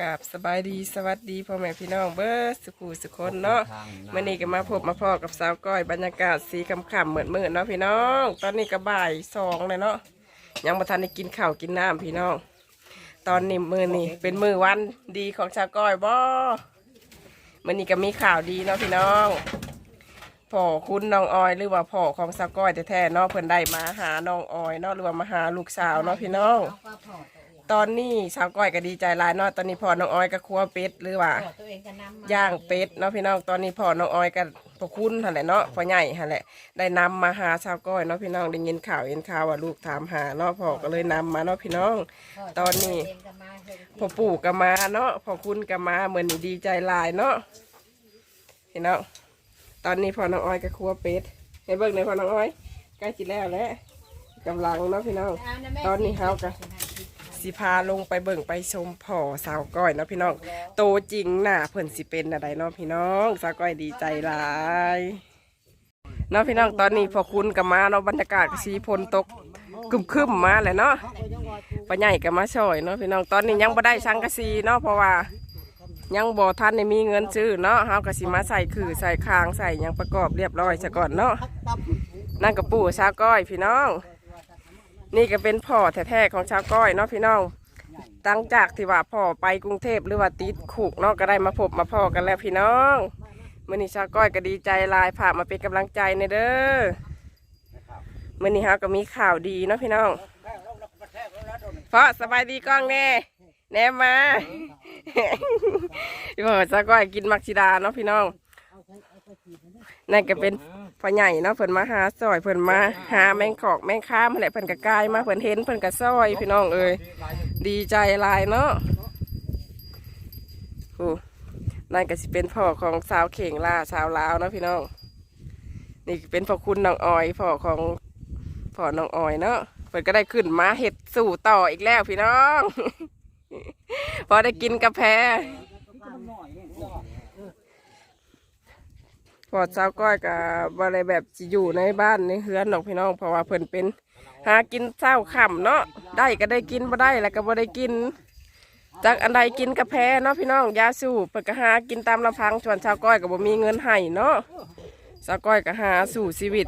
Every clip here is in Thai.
กับสบายดีสวัสดีพ่อแม่พี่น้องเบิร์สุขุสุคนเนาะมื่อนี้ก็มาพบมาพอกับสาวก้อยบรรยากาศสีคำขำๆเหมือนมืดเนาะพี่น้อง ตอนนี้ก็บ่ายสองเลยเนาะยังมาทันได้กินข้าวกินน้ำพี่น้อง ตอนนี้มือนี่เป็นมือวันดีของสาวก้อยบ่มื่อนี้ก็มีข่าวดีเนาะพี่น้องพ่อคุณน้องออยหรือว่าพ่อของสาวก้อยแท้ๆเนาะเพิ่นได้มาหาน้องออยเนาะหรือว่ามาหาลูกสาวเนาะพี่น้อง ตอนนี้สาวก้อยก็ดีใจหลายเนาะตอนนี้พ่อน้องออยก็ครัวเป็ดหรือว่า ตัวเองก็นำมาย่างเป็ดเนาะพี่น้องตอนนี้พ่อน้องออยกับพ่อคุณหั่นแหละเนาะพ่อใหญ่หั่นแหละได้นำมาหาสาวก้อยเนาะพี่น้องได้ยินข่าวเห็นข่าวว่าลูกถามหาเนาะพ่อก็เลยนำมาเนาะพี่น้อง ตอนนี้เองก็มาเห็นที่พ่อปู่ก็มาเนาะพ่อคุณก็มาเหมือนนี่ดีใจหลายเนาะพี่น้องตอนนี้พ่อน้องออยก็ครัวเป็ดให้เบิ่งในอยพ่อน้องออยใกล้จิแล้วแหล้วกำลังเนาะพี่น้องเอาะแม่ตอนนี้เฮาก็ สิ พาลงไปเบิ่งไปชมพ่อสาวก้อยเนาะพี่น้องโตจริงน่ะเพิ่นสิเป็นอะไรเนาะพี่น้องสาวก้อยดีใจหลายเนาะพี่น้องตอนนี้พอคุณกับมาเนาะบรรยากาศสีพลตกคึมคึมมาเลยเนาะป้าใหญ่ก็มาช่วยเนาะพี่น้องตอนนี้ยังบ่ได้ชังกะซีเนาะเพราะว่า ยังบ่ทันได้มีเงินซื้อเนาะเฮาก็สิมาใส่คือใส่คางใส่ยังประกอบเรียบร้อยซะก่อนเนาะนั่นก็ปู่สาวก้อยพี่น้อง นี่ก็เป็นพ่อแท้ๆของชาวก้อยเนาะพี่น้องตั้งจากที่ว่าพ่อไปกรุงเทพหรือว่าติดคุกเนาะก็ได้มาพบมาพ่อกันแล้วพี่น้องมื่อนี้ชาวก้อยก็ดีใจลายผ่ามาเป็นกำลังใจในเด้อมื่อนี้ฮะก็มีข่าวดีเนาะพี่น้องเพราะสบายดีกล้องแน่แนมมาพี่พ่อชาวก้อยกินมักชิดาเนาะพี่น้องนั่นก็เป็น พ่อใหญ่เนาะเพิ่นมาหาซอยเพิ่นมาหาแมงขอกแมงข้ามอะไรเพิ่นก็กายมาเพิ่นเห็นเพิ่นก็ซอยพี่น้องเอ้ยดีใจหลายเนาะโอ้นั่นก็สิเป็นพ่อของสาวเข่งล่าสาวลาวเนาะพี่น้องนี่เป็นพ่อคุณน้องออยพ่อของพ่อน้องออยเนาะเพิ่นก็ได้ขึ้นมาเห็ดสู่ต่ออีกแล้วพี่น้อง พอได้กินกาแฟ พอสาก้อยกับบอะไรแบบสิอยู่ในบ้านในเฮือนดอกพี่น้องเพราะว่าเพิ่นเป็น หากินเศร้าค่ำเนาะได้ก็ได้กินบ่ได้แล้วก็บ่ได้กินจากอันใดกินกาแฟเนาะพี่น้องยาสูบเปิดก็หากินตามลำพังส่วนชาวก้อยก็บ่มีเงินให้เนาะชาวก้อยก็หาสู่ชีวิต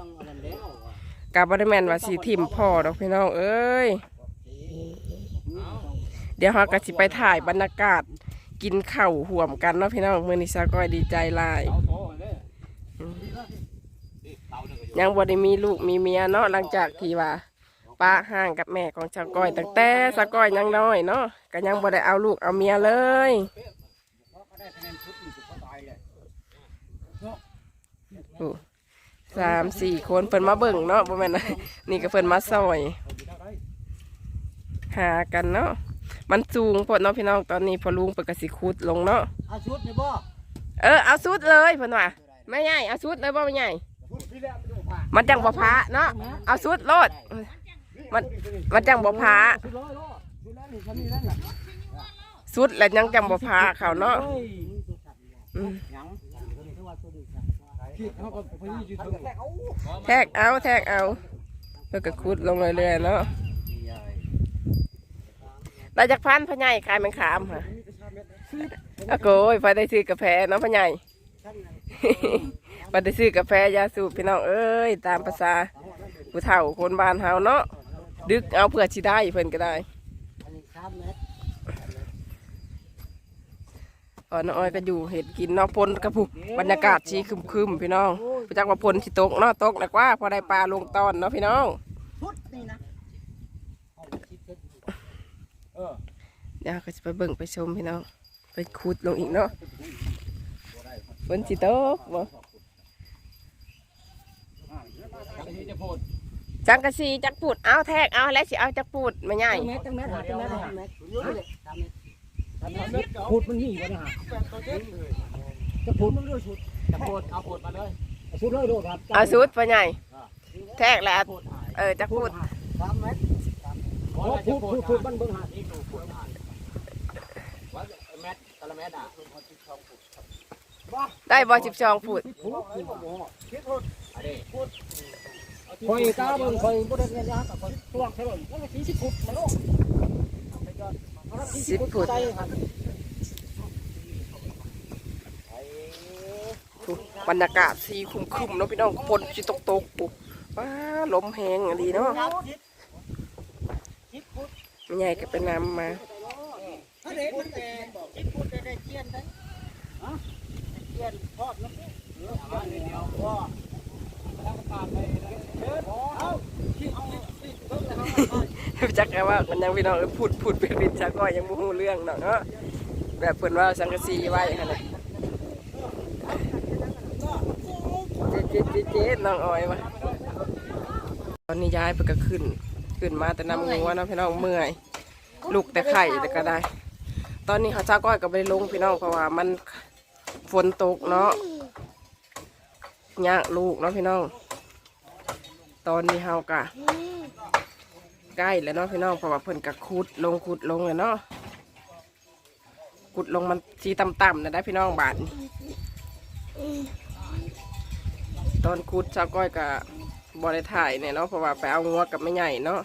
กับบ่ได้แมนว่าสิถิ่มพ่อดอกพี่น้องเอ้ยเดี๋ยวเฮาก็สิไปถ่ายบรรยากาศกินข้าวห่วมกันเนาะพี่น้องเมื้อนี้ชาวก้อยดีใจลาย ยังบ่ได้มีลูกมีเมียเนาะหลังจากที่ว่าป้าห่างกับแม่ของชาวก้อยตั้งแต่สาวก้อยยังน้อยเนาะก็ยังบ่ได้เอาลูกเอาเมียเลยโอ้สามสี่คนเพิ่นมาเบิ่งเนาะบ่แม่นนะนี่ก็เพิ่นมาซอย หากันเนาะมันสูงพอเนาะพี่น้องตอนนี้พอลุงเปิดกระสิขุดลงเนาะเอาชุดนี่บ่เออเอาสุดเลยเพิ่นว่าไม่ใหญ่เอาสุดเลยบ่ไม่ใหญ่ มันจังบ่พระเนาะเอาสุดโลด มันมันจังบ่พระชุดและสุดแล้วยังจังบ่พระเขาเนาะแทกเอาแทกเอาแล้วก็ขุดลงเรื่อยๆเนาะได้จากพันพะใหญ่ขายแมงขามค่ะโอะโกยพอได้ซื้อกาแฟเนาะพะให ญ่พอได้ซื้อกาแฟยาสูบพี่น้องเอ้ยตามภาษาผู้เฒ่าคนบ้านเฮาเนาะดึกเอาเพื่อสิได้เพิ่นก็ได้อันนี้สามเมตรพอน้องอ้อยก็อยู่เห็ดกินเนาะพลกระพุกบรรยากาศชีคึมๆพี่น้องพระจักว่าพลที่ตกเนาะตกแล้วว่าพอได้ปลาลงตอนเนาะพี่น้องชุดนี่นะเออเดี๋ยวก็จะไปเบิ่งไปชมพี่น้องไปขุดลงอีกเนาะฝนสิตกบ่ อันนี้ จะพูดจังกะสีจักปูดเอาแทกเอาแล้วสิเอาจักปูดมาใหญ่เมตรจังเมตรหาจังเมตรหาเมตรสามเมตรสามเมตรพูดมันนี่วะนะฮะจะพูดมันเรื่องชุดจะพูดเอาพูดมาเลยชุดเลยโดดครับเอาสุดมาใหญ่แทกแล้วเออจักปูดสามเมตรโอ้พูดพูดพูดมันเบิ่งหาที่ดูพูดหาว่าเมตรตะละเมตรอะได้บ่สิบสองปูด คอยตาเบิ่งคอยบ่ดเงียนยากกับคอยตวงใช่บ่มันก็40ฟุดมันโลกสิบฟุตบรรยากาศสีคุ้มคุ้มเนาะพี่น้องฝนจิตกตกปุ๊บว้าลมแหงดีเนาะใหญ่ก็ไปนำมาเแต่บอกคิดพูดได้เจียนได้ฮะเจียนทอดน้ำเนื้อเอาเดียวพ่อแล้วก็ตามไปเดินเอาคิดเอาสิเพิ่งแล้วจักแค่ว่ามันยังพี่น้องเอ้ยพูดพูดเป็นวินจักก็ยังบ่ฮู้เรื่องเนาะแบบเพิ่นว่าสังกะสีไว้หั่นน่ะเจ๊เจ๊เจ๊น้องอ้อยมาตอนนี้ย้ายไปก็ขึ้น ขึ้นมาแต่น้ำงัวเนาะพี่น้องเมื่อยลูกแต่ไข่แต่ก็ได้ ตอนนี้เขาเจ้าก้อยก็ไปลงพี่น้องเพราะว่ามันฝนตกเนาะยากลูกเนาะพี่น้อง ตอนนี้เฮากะใกล้แล้วเนาะพี่น้องเพราะว่าเพิ่นกะขุดลงขุดลงเลยเนาะขุดลงมันทีต่ำๆนะได้พี่น้องบาทนี่ตอนขุดชาวก้อยกับบริถ่ายเนี่ยเนาะเพราะว่าไปเอางัวกับไม่ใหญ่เนาะ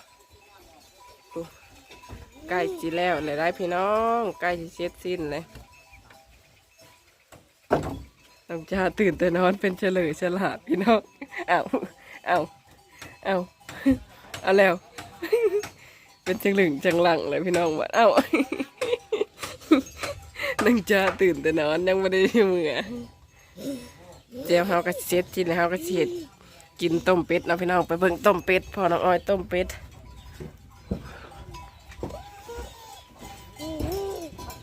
ใกล้จีแล้วเลยได้พี่น้องใกล้จะเช็ดสิ้นเลยน้องจ้าตื่นแต่นอนเป็นเฉลยฉลาดพี่น้องเอาเอา เอาเอาแล้ว เป็นจังหลึงจังหลังเลยพี่น้องว่าเอ้านังจ้าตื่นแต่นอนยังไม่ได้เมื่อเจ้าเฮาก็เช็ดกินเฮาก็เช็ดกินต้มเป็ดนะพี่น้องไปเบิ่งต้มเป็ดพอน้องอ้อยต้มเป็ด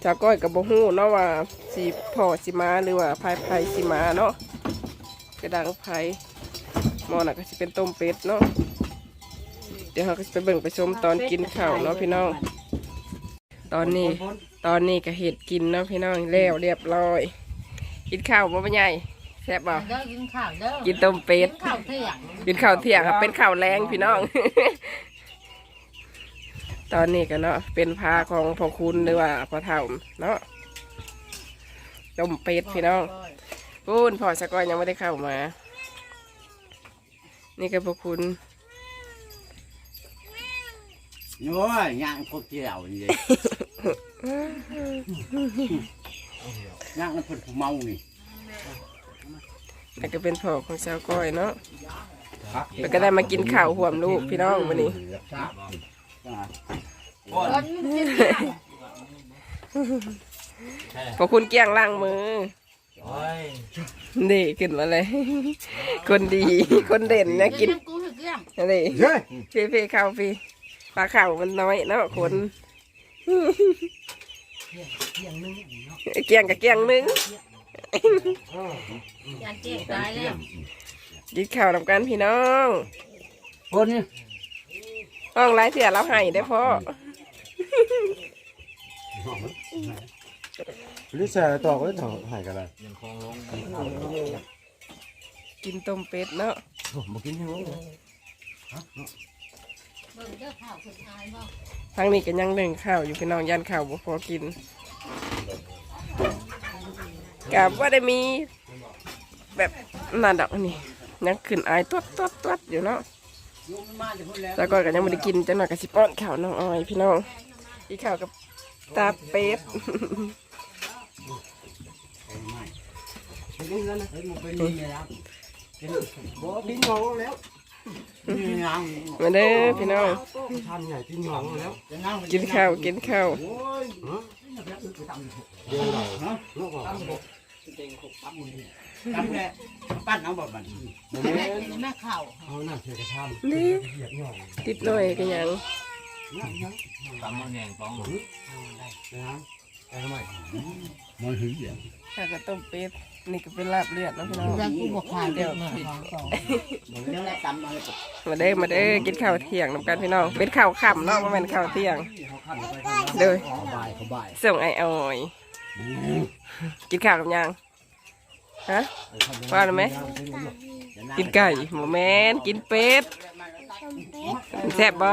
ชาก้อยกับบ่ฮู้เนาะว่าสิพ่อสิมาหรือว่าพายไผสิมาเนาะกระดังไผ หมอน่ะก็สิเป็นต้มเป็ดเนาะเดี๋ยวเราก็จะไปเบิ่งไปชมตอนกินข้าวเนาะพี่น้อง ตอนนี้ตอนนี้ก็เห็ดกินเนาะพี่น้องแล้วเรียบร้อย กินข้าวบ่เป็นไงแซ่บบ่ เด้อกินข้าวเด้อกินต้มเป็ดข้าวเที่ยงกินข้าวเที่ยงครับเป็นข้าวแรงพี่น้อง ตอนนี้ก็เนาะเป็นพาของพ่อคุณหรือว่าพ่อเฒ่าเนาะต้มเป็ดพี่น้องพูนพ่อสะก้อยยังไม่ได้เข้ามา นี่ก็พ่อคุณโอ้ยย่างพวกเจียวนี่เลยย่างมันเป็นผู้เมานี่แล้วก็เป็นพ่อของสาวก้อยเนาะแล้วก็ได้มากินข้าวห่วมลูกพี่น้องวันนี้คนกินขอบคุณเกี้ยงล้างมือ นี่ขึ้นมาเลย คนดีคนเด่นนะกินกูถึกเรื่องนี่เฮ้ยพี่พี่ข้าวพี่ปลาข้าวมันน้อยเนาะคนเกี้ยงกับเกี้ยงนึงยานเจ๊ตายแล้วกินข้าวนำกันพี่น้องคนนี่ห้องไรเสียเราให้ได้อพ่อ นี่แซ่ต่อก็ถอดหายกันเลยกินต้มเป็ดเนาะมากินยังไงเบิ่งเด้อข้าวสุดท้ายบ่ทางนี้ก็ยังหนึ่งข้าวอยู่พี่น้องยันข้าวบ่พอกินกับว่าได้มีแบบนั่นดอกนี่ยังขึ้นอายตัวตัวตัวอยู่เนาะยุงมาจะพูดแล้วแล้วก็ก็ยังไม่ได้กินจังหน่อยก็สิป้อนข้าวน้องอ้อยพี่น้องอีข้าวกับตาเป็ด เฮ้ยมันเป็นนี่แล้วบอกกินงงแล้วนี่งงมาเด้อพี่น้องทำใหญ่กินหลังแล้วจะงงกินข้าวกินข้าวโอ้ยเดี๋ยวไหนฮะลูกบอกทำแค่ปั้นเอาแบบมันแม่กินแม่ข้าวเอาหน้าเธอกระทำนี่เหยียบหน่อยติดหน่อยก็ยังนะ ทำไมมันหึงอย่างข้าวกับต้มเป็ดนี่ก็เป็นลาบเลือดเนาะพี่น้อง ยังกูบอกขายเดี๋ยว มาของของเดี๋ยวแล้วตำอะไรกับมาเด้อมาเด้อกินข้าวเที่ยงนำกันพี่น้อง เป็นข้าวค่ำเนาะบ่แม่นข้าวเที่ยงเขาขั้นไปเด้อเขาบ่ายเขาบ่ายส่งไอ้อ้อยกินข้าวกับยังฮะว่าหรือไหมกินไก่หมูแมนกินเป็ดแซ่บบ่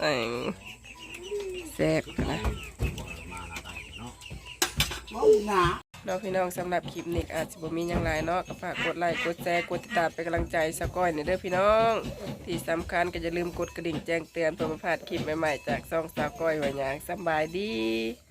เอ้ยแซ่บนะ หนาเนาะพี่น้องสำหรับคลิปนี้อาจจะบ่มีอย่างไรเนาะก็ฝากกดไลค์กดแชร์กดติดตามเป็นกำลังใจสะก้อยในเด้อพี่น้อง ที่สำคัญก็อย่าลืมกดกระดิ่งแจ้งเตือนเพื่อไม่พลาดคลิปใหม่ๆจากซองสาวก้อยหัวหยางสำบายดี